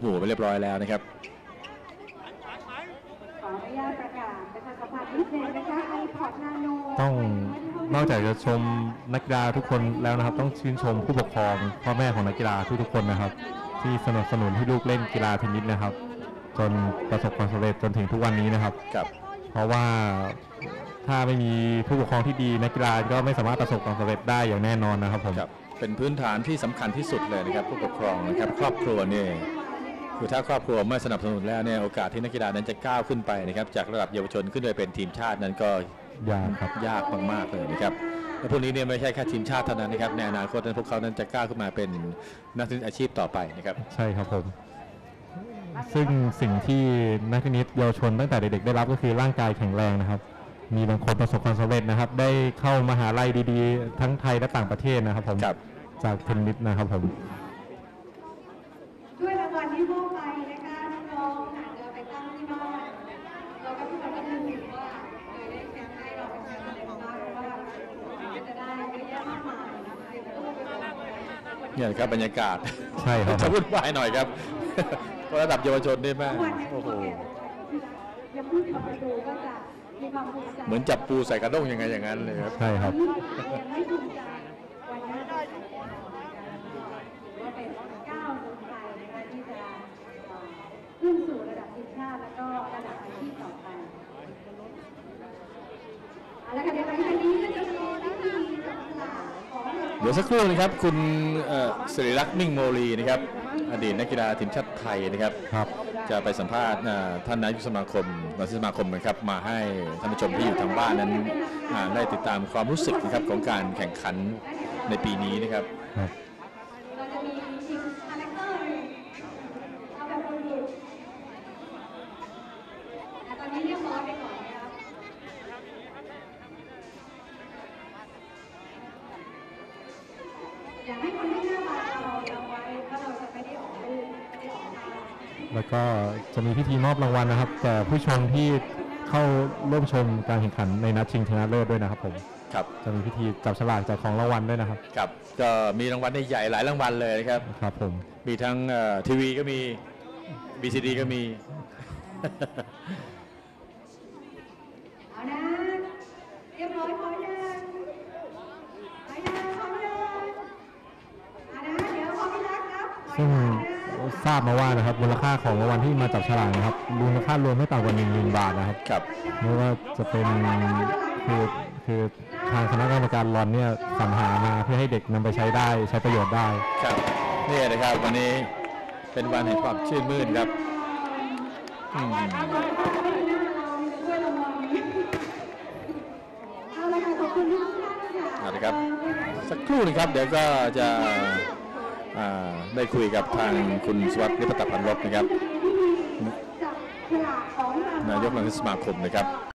หมู่ไปเรียบร้อยแล้วนะครับขออนุญาตประกาศประชาสัมพันธ์นิดนึงนะคะไอพอดนาโนต้องนอกจากจะชมนักกีฬาทุกคนแล้วนะครับ ต้องชื่นชมผู้ปกครองพ่อแม่ของนักกีฬาทุกๆคนนะครับ ที่สนับสนุนให้ลูกเล่นกีฬาเทนนิสนะครับ จนประสบความสำเร็จจนถึงทุกวันนี้นะครับครับเพราะว่าถ้าไม่มีผู้ปกครองที่ดีนักกีฬาก็ไม่สามารถประสบความสำเร็จได้อย่างแน่นอนนะครับผมครับเป็นพื้นฐานที่สำคัญที่สุดเลยนะครับ ผู้ปกครองนะครับ ครอบครัวเนี่ย คือถ้าครอบครัวไม่สนับสนุนแล้วเนี่ยโอกาสที่นักกีฬานั้นจะก้าวขึ้นไปนะครับจากระดับเยาวชนขึ้นไปเป็นทีมชาตินั้นก็ยากครับยากมากๆเลยนะครับและพวกนี้เนี่ยไม่ใช่แค่ทีมชาติเท่านั้นนะครับในอนาคตนั้นพวกเขานั้นจะก้าวขึ้นมาเป็นนักเทนนิสอาชีพต่อไปนะครับใช่ครับผม ซึ่งสิ่งที่นักเทนนิสเยาวชนตั้งแต่เด็กๆได้รับก็คือร่างกายแข็งแรงนะครับ มีบางคนประสบความสำเร็จนะครับ ได้เข้ามหาลัยดีๆ ทั้งไทยและต่างประเทศนะครับผมครับจากเทนนิสนะครับผม เนี่ยนะครับบรรยากาศใช่ครับจะวุ่นวายหน่อยครับเพราะระดับเยาวชนนี่แม่ทุกวันนี้โอ้โหยังพูดเข้าไปดูก็จะมีความภูมิใจเหมือนจับปูใส่กระด้งยังไงอย่างนั้นเลยครับใช่ครับยังไม่ภูมิใจวันนี้ได้ใส่แน่นอนกันว่าเป็นก้าวสำคัญนะคะที่จะเอ่อขึ้นสู่ระดับทีมชาติแล้วก็ระดับอาชีพต่อไปเอาละค่ะเดี๋ยวหลังจากนี้ก็จะมีพิธีจับฉลากของ เดี๋ยวสักครู่นะครับคุณเอ่อสิริรักษ์มิ่งโมลีนะครับอดีตนักกีฬาทีมชาติไทยนะครับครับ จะไปสัมภาษณ์เอ่อท่านนายกสมาคมนายกสมาคมนะครับมาให้ท่านผู้ชมที่อยู่ทางบ้านนั้นอ่าได้ติดตามความรู้สึกนะครับของการแข่งขันในปีนี้นะครับ ครับ เราจะมีอีกคาแรคเตอร์หนึ่งเอาแบบคนดูแต่ตอนนี้เรียบร้อยไปก่อนนะครับ อยากให้คนที่หน้าตาเราเราไว้เพราะเราจะไม่ได้ออกรูปไม่ได้ออกภาพแล้วก็จะมีพิธีมอบรางวัลนะครับ แก่ผู้ชมที่เข้าร่วมชมการแข่งขันในนัดชิงชนะเลิศด้วยนะครับผม ครับจะมีพิธีจับฉลากจากของรางวัลด้วยนะครับ ครับก็มีรางวัลใหญ่ๆหลายรางวัลเลยนะครับ ครับผม มีทั้งเอ่อทีวีก็มี BCD ก็มี เอานะเรียบร้อยพร้อมยังไปยังพร้อมยังเอานะเดี๋ยวขอพี่รักครับขอ ซึ่งพี่รักนะทราบมาว่านะครับมูลค่าของรางวัลที่มาจับฉลากนะครับมูลค่ารวมไม่ต่ำกว่า1 0,000บาทนะครับครับไม่ว่าจะเป็นคือคือทางคณะกรรมการรอนเนี่ยสรรหามาเพื่อให้เด็กนำไปใช้ได้ใช้ประโยชน์ได้ ครับนี่นะครับ วันนี้เป็นวันแห่งความชื่นมื่นครับอืมเอาละค่ะขอบคุณทุกท่านค่ะเอาละครับ สักครู่หนึงครับ เดี๋ยวก็จะอ่า ได้คุยกับทางคุณสวัสดิ์นิพตพันลบนะครับนายกนายกสมาคมนะครับ